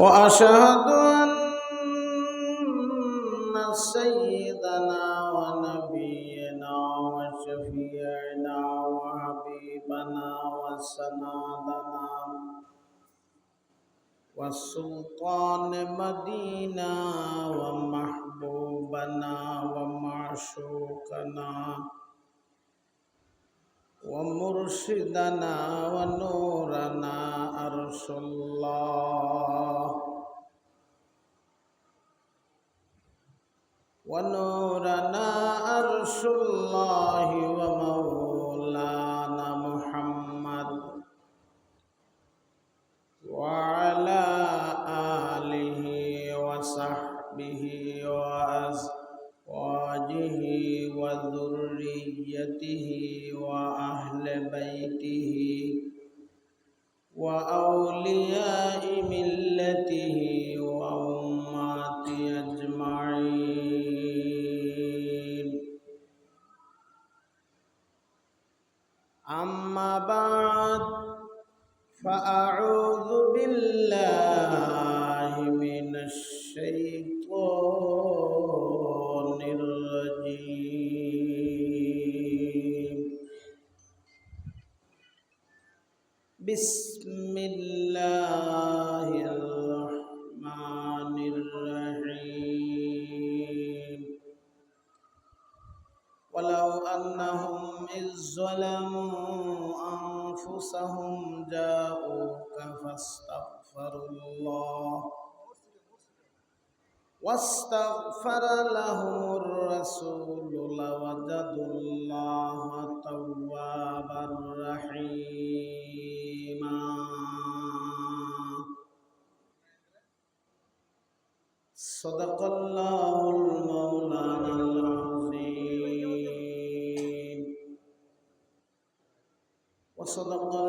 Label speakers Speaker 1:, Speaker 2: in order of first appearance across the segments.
Speaker 1: وأشهد أن سيدنا ونبينا وشفيعنا وحبيبنا وسندنا والسلطان مدينة ومحبوبنا ومعشوقنا ومرشدنا ونورنا أرش الله ونورنا أرش الله ومولانا وأولياء ملته وأمته أجمعين أما بعد فأعوذ بالله من الشيطان بسم الله الرحمن الرحيم. ولو أنهم إذ ظلموا أنفسهم جاءوك فاستغفروا الله واستغفر لهم الرسول لوجدوا الله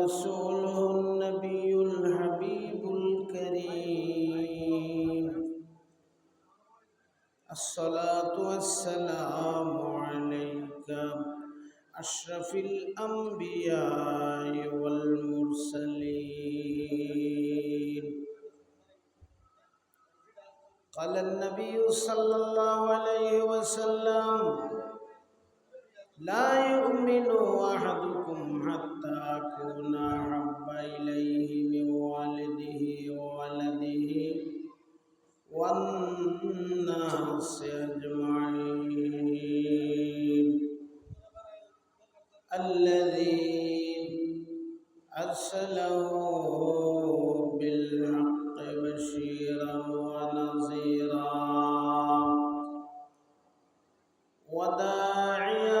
Speaker 1: وصدق رسوله النبي الحبيب الكريم. الصلاة والسلام عليك أشرف الأنبياء والمرسلين. قال النبي صلى الله عليه وسلم لا يؤمن أحدكم حتى أكون أحب إليه من والده وولده والناس أجمعين. الذي أرسله بالحق بشيرا ونذيرا وداعيا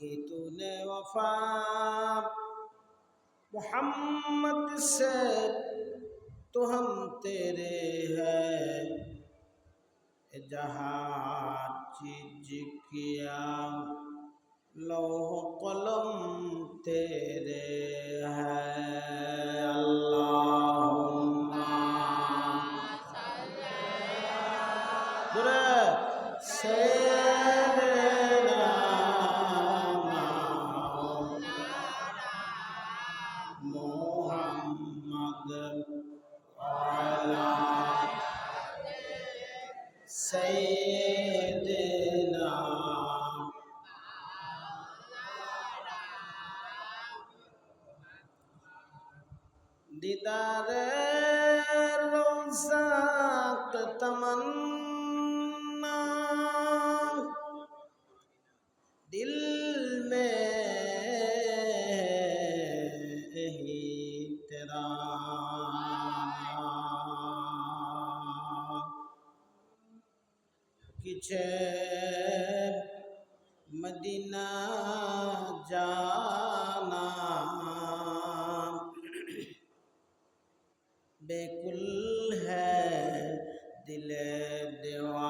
Speaker 1: कि तूने वफा मोहम्मद से तो हम तेरे हैं जहाँ चीज किया लौह कलम तेरे দিদারের রোজাত তমন্না। দিল মে তেরা। কিছে মদিনা যা দেওয়া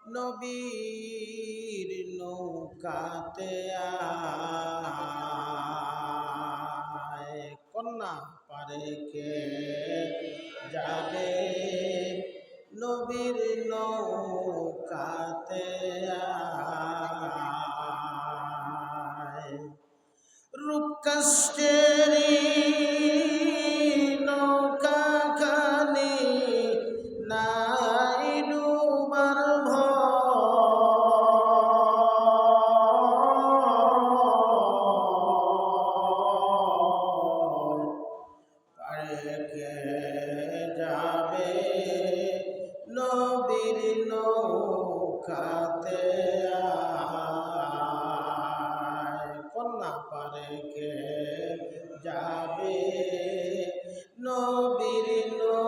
Speaker 1: নবীর নৌকাতে কন্যা পারে কে যাবে নবীর নৌকাতে রূপকাশে নবীর নবী